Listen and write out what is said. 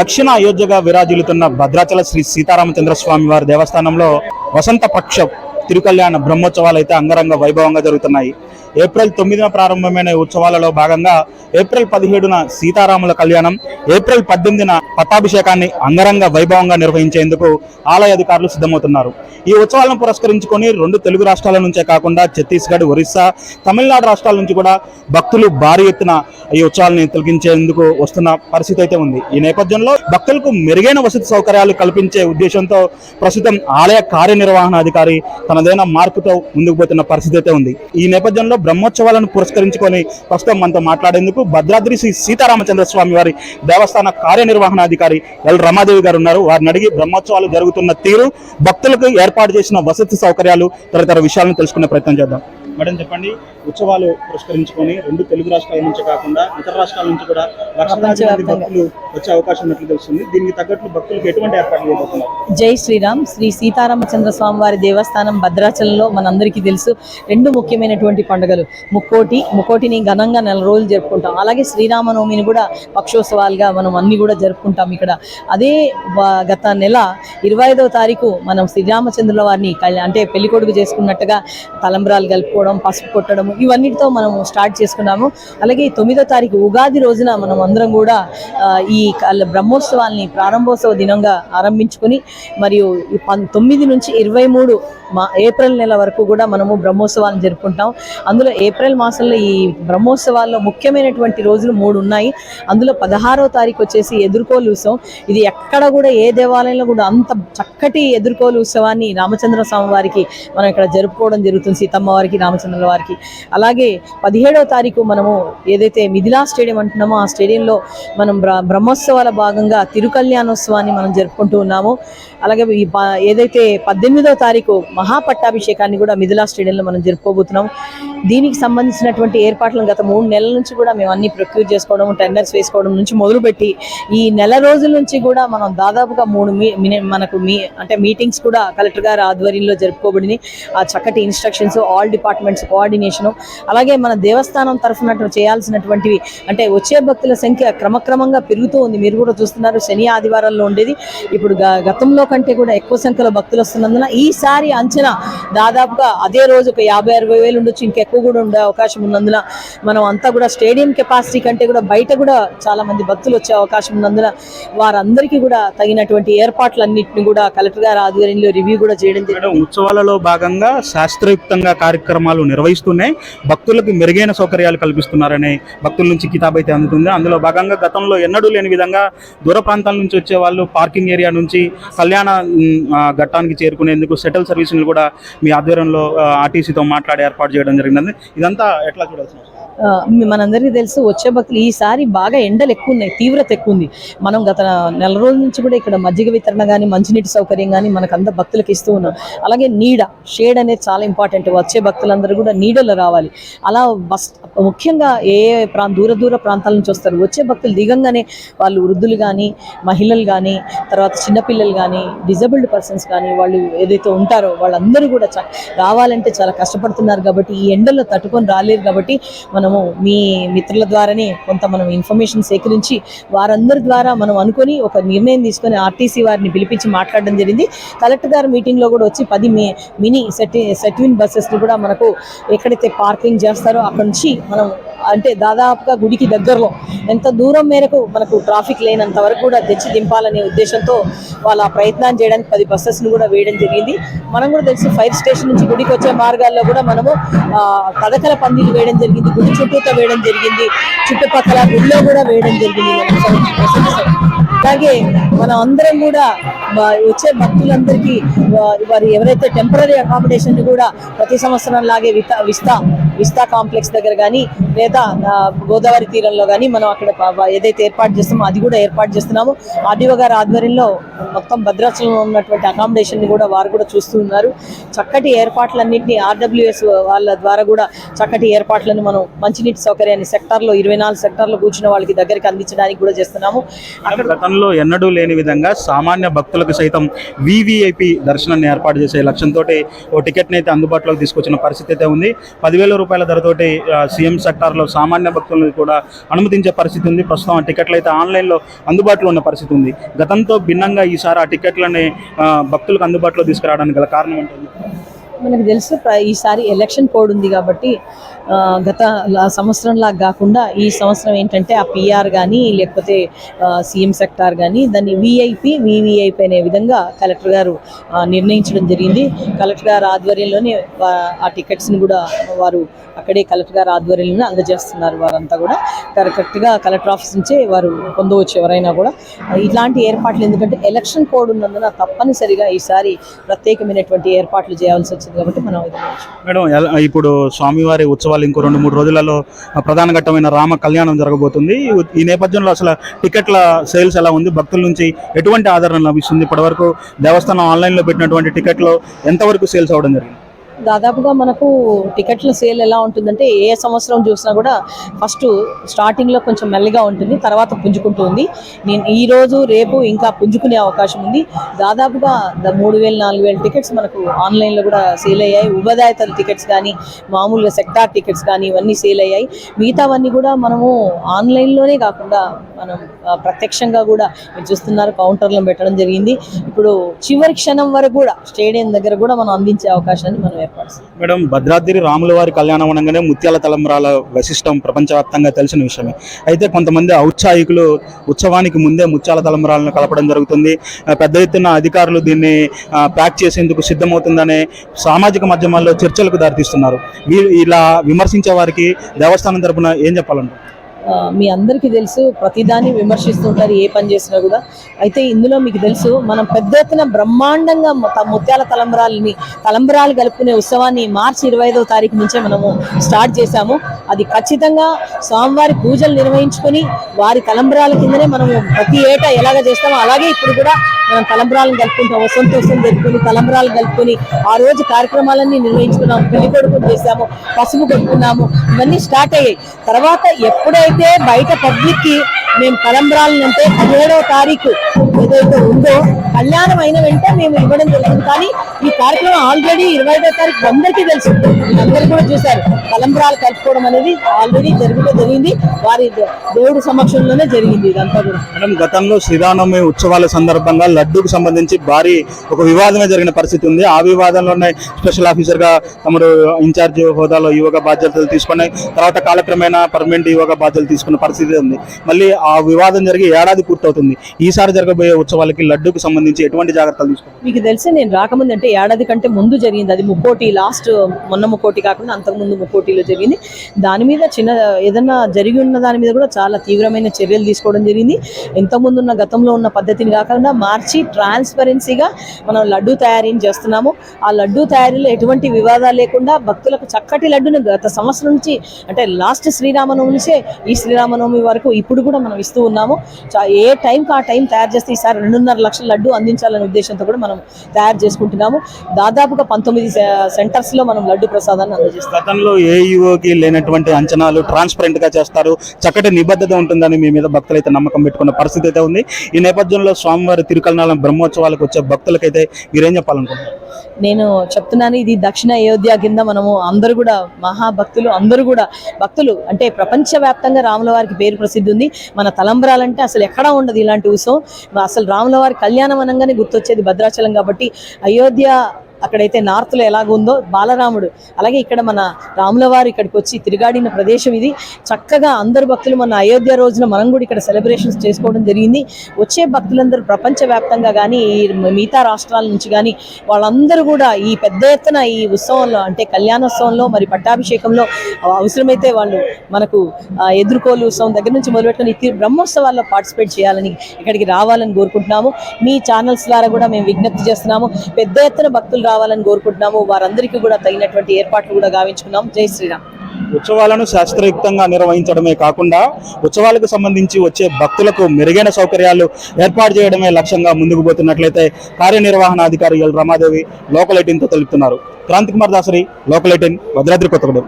దక్షిణ అయోధ్యగా విరాజిల్లుతున్న భద్రాచల శ్రీ సీతారామచంద్ర స్వామి వారి దేవస్థానంలో వసంత పక్ష తిరుకల్యాణ బ్రహ్మోత్సవాలు అయితే అంగరంగ వైభవంగా జరుగుతున్నాయి. ఏప్రిల్ తొమ్మిదిన ప్రారంభమైన ఉత్సవాలలో భాగంగా ఏప్రిల్ పదిహేడున సీతారాముల కళ్యాణం ఏప్రిల్ పద్దెనిమిదిన పట్టాభిషేకాన్ని అంగరంగ వైభవంగా నిర్వహించేందుకు ఆలయ అధికారులు సిద్ధమవుతున్నారు. ఈ ఉత్సవాలను పురస్కరించుకొని రెండు తెలుగు రాష్ట్రాల నుంచే కాకుండా ఛత్తీస్గఢ్ ఒరిస్సా తమిళనాడు రాష్ట్రాల నుంచి కూడా భక్తులు భారీ ఎత్తున ఈ ఉత్సవాలని తొలగించేందుకు వస్తున్న పరిస్థితి అయితే ఉంది. ఈ నేపథ్యంలో భక్తులకు మెరుగైన వసతి సౌకర్యాలు కల్పించే ఉద్దేశంతో ప్రస్తుతం ఆలయ కార్యనిర్వహణాధికారి తనదైన మార్పుతో ముందుకు పోతున్న పరిస్థితి అయితే ఉంది. ఈ నేపథ్యంలో బ్రహ్మోత్సవాలను పురస్కరించుకొని ప్రస్తుతం మనతో మాట్లాడేందుకు భద్రాద్రి శ్రీ సీతారామచంద్ర స్వామి వారి దేవస్థాన కార్యనిర్వహణాధికారి ఎల్. రమాదేవి గారు ఉన్నారు. వారిని అడిగి బ్రహ్మోత్సవాలు జరుగుతున్న తీరు భక్తులకు ఏర్పాటు చేసిన వసతి సౌకర్యాలు తదితర విషయాలను తెలుసుకునే ప్రయత్నం చేద్దాం. మేడం చెప్పండి? ఉత్సవాలు పురస్కరించుకొని రెండు తెలుగు రాష్ట్రాల నుంచి కాకుండా ఇతర రాష్ట్రాల నుంచి కూడా లక్షలాది మంది భక్తులు వచ్చే అవకాశం ఉన్నట్లు తెలుస్తుంది. దీనికి తగ్గట్లు భక్తులకు ఎటువంటి ఏర్పాట్లు చేయబోతున్నారు? జై శ్రీరామ్. శ్రీ సీతారామచంద్ర స్వామి వారి దేవస్థానం భద్రాచలంలో మనందరికీ తెలుసు రెండు ముఖ్యమైనటువంటి పండుగలు. ముక్కోటి ముక్కోటిని ఘనంగా నెల రోజులు జరుపుకుంటాం. అలాగే శ్రీరామనవమిని కూడా పక్షోత్సవాలుగా మనం అన్ని కూడా జరుపుకుంటాం ఇక్కడ. అదే గత నెల ఇరవై ఐదవ తారీఖు మనం శ్రీరామచంద్రుల వారిని అంటే పెళ్ళి కొడుకు చేసుకున్నట్టుగా తలంబ్రాలు కలుపుకోవడం పసుపు కొట్టడం ఇవన్నిటితో మనం స్టార్ట్ చేసుకున్నాము. అలాగే తొమ్మిదో తారీఖు ఉగాది రోజున మనం అందరం కూడా ఈ బ్రహ్మోత్సవాల్ని ప్రారంభోత్సవ దినంగా ఆరంభించుకుని మరియు తొమ్మిది నుంచి ఇరవై మూడు మా ఏప్రిల్ నెల వరకు కూడా మనము బ్రహ్మోత్సవాలను జరుపుకుంటాం. అందులో ఏప్రిల్ మాసంలో ఈ బ్రహ్మోత్సవాల్లో ముఖ్యమైనటువంటి రోజులు మూడు ఉన్నాయి. అందులో పదహారవ తారీఖు వచ్చేసి ఎదుర్కోలు ఉత్సవం. ఇది ఎక్కడ కూడా ఏ దేవాలయంలో కూడా అంత చక్కటి ఎదుర్కోలు ఉత్సవాన్ని రామచంద్ర స్వామి వారికి మనం ఇక్కడ జరుపుకోవడం జరుగుతుంది. సీతమ్మ వారికి రామచంద్రుల వారికి. అలాగే పదిహేడవ తారీఖు మనము ఏదైతే మిథిలా స్టేడియం అంటున్నామో ఆ స్టేడియంలో మనం బ్ర- బ్రహ్మోత్సవాల భాగంగా తిరుకల్యాణోత్సవాన్ని మనం జరుపుకుంటూ ఉన్నాము. అలాగే ఈ ప- ఏదైతే పద్దెనిమిదవ తారీఖు మహాపట్టాభిషేకాన్ని కూడా మిథిలా స్టేడియంలో మనం జరుపుకోబోతున్నాం. దీనికి సంబంధించినటువంటి ఏర్పాట్లను గత మూడు నెలల నుంచి కూడా మేము అన్ని ప్రొక్యూర్ చేసుకోవడం టెండర్స్ వేసుకోవడం నుంచి మొదలుపెట్టి ఈ నెల రోజుల నుంచి కూడా మనం దాదాపుగా మూడు మీ మిని- మనకు మీ అంటే మీటింగ్స్ కూడా కలెక్టర్ గారి ఆధ్వర్యంలో జరుపుకోబడినాయి. ఆ చక్కటి ఇన్స్ట్రక్షన్స్ ఆల్ డిపార్ట్మెంట్స్ కోఆర్డినేషను అలాగే మన దేవస్థానం తరఫున చేయాల్సినటువంటివి అంటే వచ్చే భక్తుల సంఖ్య క్రమక్రమంగా పెరుగుతూ ఉంది. మీరు కూడా చూస్తున్నారు శని ఆదివారాల్లో ఉండేది. ఇప్పుడు గ- గతంలో కంటే కూడా ఎక్కువ సంఖ్యలో భక్తులు వస్తున్నందున ఈసారి అంచనా దాదాపుగా అదే రోజు ఒక యాభై అరవై వేలు ఉండొచ్చు ఇంకెక్కువ కూడా ఉండే అవకాశం ఉన్నందున మనం అంతా కూడా స్టేడియం కెపాసిటీ కంటే కూడా బయట కూడా చాలా మంది భక్తులు వచ్చే అవకాశం ఉన్నందున వారందరికీ కూడా తగినటువంటి ఏర్పాట్లన్నింటినీ కూడా కలెక్టర్ గారి ఆధ్వర్యంలో రివ్యూ కూడా చేయడం జరిగింది. ఉత్సవాలలో భాగంగా శాస్త్రయుక్తంగా కార్యక్రమాలు నిర్వహిస్తున్నాయి. భక్తులకు మెరుగైన సౌకర్యాలు కల్పిస్తున్నారని భక్తుల నుంచి కితాబ్ అయితే అందుతుంది. అందులో భాగంగా గతంలో ఎన్నడూ లేని విధంగా దూర ప్రాంతాల నుంచి వచ్చే వాళ్ళు పార్కింగ్ ఏరియా నుంచి కళ్యాణ ఘట్టానికి చేరుకునేందుకు సెటిల్ సర్వీసులు కూడా మీ ఆధ్వర్యంలో ఆర్టీసీతో మాట్లాడి ఏర్పాటు చేయడం జరిగింది. ఇదంతా ఎట్లా చూడాల్సిన మనందరికీ తెలుసు వచ్చే భక్తులు ఈసారి బాగా ఎండలు ఎక్కువ ఉన్నాయి తీవ్రత ఎక్కువ ఉంది మనం గత నెల రోజుల నుంచి కూడా ఇక్కడ మజ్జిగ వితరణ కానీ మంచినీటి సౌకర్యం కానీ మనకు అంత భక్తులకు ఇస్తూ ఉన్నాం. అలాగే నీడ షేడ్ అనేది చాలా ఇంపార్టెంట్. వచ్చే భక్తులందరూ కూడా నీడలో రావాలి. అలా బస్ ముఖ్యంగా ఏ ప్రాంత దూర దూర ప్రాంతాల నుంచి వస్తారు. వచ్చే భక్తులు దిగంగానే వాళ్ళు వృద్ధులు కానీ మహిళలు కానీ తర్వాత చిన్నపిల్లలు కానీ డిజబుల్డ్ పర్సన్స్ కానీ వాళ్ళు ఏదైతే ఉంటారో వాళ్ళందరూ కూడా చ- రావాలంటే చాలా కష్టపడుతున్నారు కాబట్టి ఈ ఎండలో తట్టుకొని రాలేరు కాబట్టి మనం మనము మీ మిత్రుల ద్వారానే కొంత మనం ఇన్ఫర్మేషన్ సేకరించి వారందరి ద్వారా మనం అనుకొని ఒక నిర్ణయం తీసుకొని ఆర్టీసీ వారిని పిలిపించి మాట్లాడడం జరిగింది. కలెక్టర్ గారు మీటింగ్లో కూడా వచ్చి పది మీ మినీ సెటి సెట్విన్ బస్సెస్ని కూడా మనకు ఎక్కడైతే పార్కింగ్ చేస్తారో అక్కడ నుంచి మనం అంటే దాదాపుగా గుడికి దగ్గరలో ఎంత దూరం మేరకు మనకు ట్రాఫిక్ లేనంత వరకు కూడా తెచ్చి దింపాలనే ఉద్దేశంతో వాళ్ళు ఆ ప్రయత్నం చేయడానికి పది బస్సెస్ను కూడా వేయడం జరిగింది. మనం కూడా తెలిసి ఫైర్ స్టేషన్ నుంచి గుడికి వచ్చే మార్గాల్లో కూడా మనము ఆ, పథకాల పందిలు వేయడం జరిగింది గుడి చుట్టూతో వేయడం జరిగింది చుట్టుపక్కల గుడిలో కూడా వేయడం జరిగింది. అలాగే మనం అందరం కూడా వచ్చే భక్తులందరికీ వారు ఎవరైతే టెంపరీ అకామిడేషన్ కూడా ప్రతి సంవత్సరం లాగే వితా విస్తా విస్తా కాంప్లెక్స్ దగ్గర కానీ లేదా చేత గోదావరి తీరంలో కానీ మనం అక్కడ ఏదైతే ఏర్పాటు చేస్తామో అది కూడా ఏర్పాటు చేస్తున్నాము. ఆర్డీఓ గారి ఆధ్వర్యంలో మొత్తం భద్రాచలంలో ఉన్నటువంటి అకామిడేషన్ కూడా వారు కూడా చూస్తూ ఉన్నారు. చక్కటి ఏర్పాట్లన్నింటినీ ఆర్డబ్ల్యూఎస్ వాళ్ళ ద్వారా కూడా చక్కటి ఏర్పాట్లను మనం మంచినీటి సౌకర్యాన్ని సెక్టార్లో ఇరవై నాలుగు సెక్టార్లో కూర్చున్న వాళ్ళకి దగ్గరికి అందించడానికి కూడా చేస్తున్నాము. అక్కడ గతంలో ఎన్నడూ లేని విధంగా సామాన్య భక్తులకు సైతం వివిఐపి దర్శనాన్ని ఏర్పాటు చేసే లక్ష్యంతో ఓ టికెట్ని అయితే అందుబాటులోకి తీసుకొచ్చిన పరిస్థితి అయితే ఉంది. పదివేల రూపాయల ధరతోటి సీఎం సెక్టార్లో దాంట్లో సామాన్య భక్తులను కూడా అనుమతించే పరిస్థితి ఉంది. ప్రస్తుతం ఆ టికెట్లు అయితే ఆన్లైన్లో అందుబాటులో ఉన్న పరిస్థితి ఉంది. గతంతో భిన్నంగా ఈసారి ఆ టికెట్లని భక్తులకు అందుబాటులో తీసుకురావడానికి గల కారణం ఏంటంటే మనకు తెలుసు ప్ర- ఈసారి ఎలక్షన్ కోడ్ ఉంది కాబట్టి గత సంవత్సరంలా కాకుండా ఈ సంవత్సరం ఏంటంటే ఆ పిఆర్ కానీ లేకపోతే సీఎం సెక్టార్ కానీ దాన్ని విఐపి వివిఐపి అనే విధంగా కలెక్టర్ గారు నిర్ణయించడం జరిగింది. కలెక్టర్ గారు ఆధ్వర్యంలోనే ఆ టికెట్స్ని కూడా వారు అక్కడే కలెక్టర్ గారు ఆధ్వర్యంలోనే అందజేస్తున్నారు వారంతా కూడా. కరెక్ట్గా కలెక్టర్ ఆఫీస్ నుంచే వారు పొందవచ్చు ఎవరైనా కూడా. ఇట్లాంటి ఏర్పాట్లు ఎందుకంటే ఎలక్షన్ కోడ్ ఉన్నందున తప్పనిసరిగా ఈసారి ప్రత్యేకమైనటువంటి ఏర్పాట్లు చేయాల్సి వచ్చింది కాబట్టి మనం మేడం ఇప్పుడు స్వామివారి ఉత్సవం ఉత్సవాలు ఇంకో రెండు మూడు రోజులలో ప్రధాన ఘట్టమైన రామ కళ్యాణం జరగబోతుంది. ఈ- ఈ నేపథ్యంలో అసలు టికెట్ల సేల్స్ ఎలా ఉంది? భక్తుల నుంచి ఎటువంటి ఆదరణ లభిస్తుంది? ఇప్పటివరకు దేవస్థానం ఆన్లైన్లో పెట్టినటువంటి టికెట్లు ఎంతవరకు సేల్స్ అవ్వడం జరిగింది? దాదాపుగా మనకు టికెట్ల సేల్ ఎలా ఉంటుందంటే ఏ సంవత్సరం చూసినా కూడా ఫస్ట్ స్టార్టింగ్లో కొంచెం మెల్లగా ఉంటుంది తర్వాత పుంజుకుంటుంది. నేను ఈ రోజు రేపు ఇంకా పుంజుకునే అవకాశం ఉంది. దాదాపుగా మూడు వేలు నాలుగు వేల టికెట్స్ మనకు ఆన్లైన్లో కూడా సేల్ అయ్యాయి. ఉభదాయతల టికెట్స్ కానీ మామూలుగా సెక్టార్ టికెట్స్ కానీ ఇవన్నీ సేల్ అయ్యాయి. మిగతావన్నీ కూడా మనము ఆన్లైన్లోనే కాకుండా మనం ప్రత్యక్షంగా కూడా మీరు చూస్తున్నారు కౌంటర్లను పెట్టడం జరిగింది. ఇప్పుడు చివరి క్షణం వరకు కూడా స్టేడియం దగ్గర కూడా మనం అందించే అవకాశాన్ని మనం ఏర్పాటు మేడం భద్రాద్రి రాముల వారి కళ్యాణం అనగానే ముత్యాల తలంబరాల వశిష్టం ప్రపంచవ్యాప్తంగా తెలిసిన విషయమే. అయితే కొంతమంది ఔత్సాహికులు ఉత్సవానికి ముందే ముత్యాల తలంబరాలను కలపడం జరుగుతుంది. పెద్ద ఎత్తున అధికారులు దీన్ని ప్యాక్ చేసేందుకు సిద్ధమవుతుందనే సామాజిక మాధ్యమాల్లో చర్చలకు దారితీస్తున్నారు. ఇలా విమర్శించే వారికి దేవస్థానం తరపున ఏం చెప్పాలంటారు? మీ అందరికీ తెలుసు ప్రతిదాన్ని విమర్శిస్తుంటారు ఏ పని చేసినా కూడా. అయితే ఇందులో మీకు తెలుసు మనం పెద్ద ఎత్తున బ్రహ్మాండంగా ముత్యాల తలంబరాలని తలంబరాలు కలుపుకునే ఉత్సవాన్ని మార్చి ఇరవై ఐదవ తారీఖు నుంచే మనము స్టార్ట్ చేశాము. అది ఖచ్చితంగా స్వామివారి పూజలు నిర్వహించుకొని వారి తలంబరాల కిందనే మనము ప్రతి ఏటా ఎలాగ చేస్తామో అలాగే ఇప్పుడు కూడా మనం తలంబరాలను కలుపుకుంటాం వసంత జరుపుకొని తలంబరాలు కలుపుకొని ఆ రోజు కార్యక్రమాలన్నీ నిర్వహించుకున్నాము పెళ్ళి కొడుకులు చేశాము పసుపు కొట్టుకున్నాము ఇవన్నీ స్టార్ట్ అయ్యాయి. తర్వాత ఎప్పుడైతే బయట పబ్లిక్కి మేము తలంబరాలను అంటే పదిహేడవ తారీఖు ఏదైతే ఉందో కళ్యాణం అయిన వెంటనే మేము ఇవ్వడం జరిగింది. కానీ ఈ కార్యక్రమం ఆల్రెడీ ఇరవై ఐదో తారీఖు అందరికీ తెలుసు. అందరు కూడా చూశారు. తలంబరాలు కలుపుకోవడం అనేది ఆల్రెడీ జరుగుతూ జరిగింది. వారి దేవుడి సమక్షంలోనే జరిగింది ఇదంతా కూడా. మేడం గతంలో శ్రీరామనవమి ఉత్సవాల సందర్భంగా లడ్డూకు సంబంధించి భారీ ఒక వివాదమే జరిగిన పరిస్థితి ఉంది. ఆ వివాదంలోనే స్పెషల్ ఆఫీసర్గా తమరు ఇన్ఛార్జ్ హోదాలో యువక బాధ్యతలు తీసుకుని తర్వాత కాలక్రమేణా పర్మనెంట్ యువక బాధ్యతలు తీసుకున్న పరిస్థితి ఉంది. మళ్ళీ ఆ వివాదం జరిగి ఏడాది పూర్తవుతుంది. ఈసారి జరగబోయే ఉత్సవాలకి లడ్డూకు సంబంధించి ఎటువంటి జాగ్రత్తలు తీసుకోవాలి మీకు తెలిసి నేను రాకముందు అంటే ఏడాది కంటే ముందు జరిగింది. అది ముక్కోటి లాస్ట్ మొన్న ముక్కోటి కాకుండా అంతకుముందు ముక్కోటిలో జరిగింది. దాని మీద చిన్న ఏదన్నా జరిగి ఉన్న దాని మీద కూడా చాలా తీవ్రమైన చర్యలు తీసుకోవడం జరిగింది. ఇంతకుముందు ఉన్న గతంలో ఉన్న పద్ధతిని కాకుండా మార్చి ట్రాన్స్పరెన్సీగా మనం లడ్డూ తయారీని చేస్తున్నాము. ఆ లడ్డు తయారీలో ఎటువంటి వివాదాలు లేకుండా భక్తులకు చక్కటి లడ్డును గత సంవత్సరం నుంచి అంటే లాస్ట్ శ్రీరామనవమి నుంచే ఈ శ్రీరామనవమి వరకు ఇప్పుడు కూడా మనం ఇస్తూ ఉన్నాము. ఏ టైంకి ఆ టైం తయారు చేస్తే ఈసారి రెండున్నర లక్షల లడ్డు అందించాలనే ఉద్దేశంతో కూడా మనం తయారు చేసుకుంటున్నాము. దాదాపుగా పంతొమ్మిది సెంటర్స్లో మనం లడ్డు ప్రసాదాన్ని అందజేస్తాం. గతంలో ఏఈఓకి లేనటువంటి అంచనాలు ట్రాన్స్పరెంట్గా చేస్తారు. చక్కటి నిబద్ధత ఉంటుందని మీ మీద భక్తులైతే నమ్మకం పెట్టుకున్న పరిస్థితి అయితే ఉంది. ఈ నేపథ్యంలో స్వామివారి తిరుకల్నాలం బ్రహ్మోత్సవాలకు వచ్చే భక్తులకైతే మీరేం చెప్పాలనుకుంటున్నారు? నేను చెప్తున్నాను ఇది దక్షిణ అయోధ్య కింద మనము అందరూ కూడా మహాభక్తులు అందరూ కూడా భక్తులు. అంటే ప్రపంచవ్యాప్తంగా రాముల వారికి పేరు ప్రసిద్ధి ఉంది. మన తలంబరాలంటే అసలు ఎక్కడా ఉండదు ఇలాంటి ఉత్సవం. అసలు రాముల వారి కళ్యాణం అనగానే గుర్తొచ్చేది భద్రాచలం కాబట్టి అయోధ్య అక్కడైతే నార్త్లో ఎలాగుందో బాలరాముడు. అలాగే ఇక్కడ మన రాముల వారు ఇక్కడికి వచ్చి తిరిగాడిన ప్రదేశం ఇది. చక్కగా అందరు భక్తులు మన అయోధ్య రోజున మనం కూడా ఇక్కడ సెలబ్రేషన్స్ చేసుకోవడం జరిగింది. వచ్చే భక్తులందరూ ప్రపంచవ్యాప్తంగా కానీ ఈ మిగతా రాష్ట్రాల నుంచి కానీ వాళ్ళందరూ కూడా ఈ పెద్ద ఎత్తున ఈ ఉత్సవంలో అంటే కళ్యాణోత్సవంలో మరి పట్టాభిషేకంలో అవసరమైతే వాళ్ళు మనకు ఎదుర్కోలు ఉత్సవం దగ్గర నుంచి మొదలుపెట్టుకుని ఈ బ్రహ్మోత్సవాల్లో పార్టిసిపేట్ చేయాలని ఇక్కడికి రావాలని కోరుకుంటున్నాము. మీ ఛానల్స్ ద్వారా కూడా మేము విజ్ఞప్తి చేస్తున్నాము. పెద్ద ఎత్తున భక్తులు రావాలని కోరుకుంటున్నాము. వారందరికీ కూడా తగినటువంటి ఏర్పాట్లు కూడా గావించుకున్నాం. జై శ్రీరామ్. ఉత్సవాలను శాస్త్రయుక్తంగా నిర్వహించడమే కాకుండా ఉత్సవాలకు సంబంధించి వచ్చే భక్తులకు మెరుగైన సౌకర్యాలు ఏర్పాటు చేయడమే లక్ష్యంగా ముందుకు పోతున్నట్లయితే కార్యనిర్వహణాధికారి ఎల్ రమాదేవి లోకల్ ఎయిటీన్తో తెలుపుతున్నారు. Kranti Kumar Dasari local eighteen Bhadradri Kothagudem.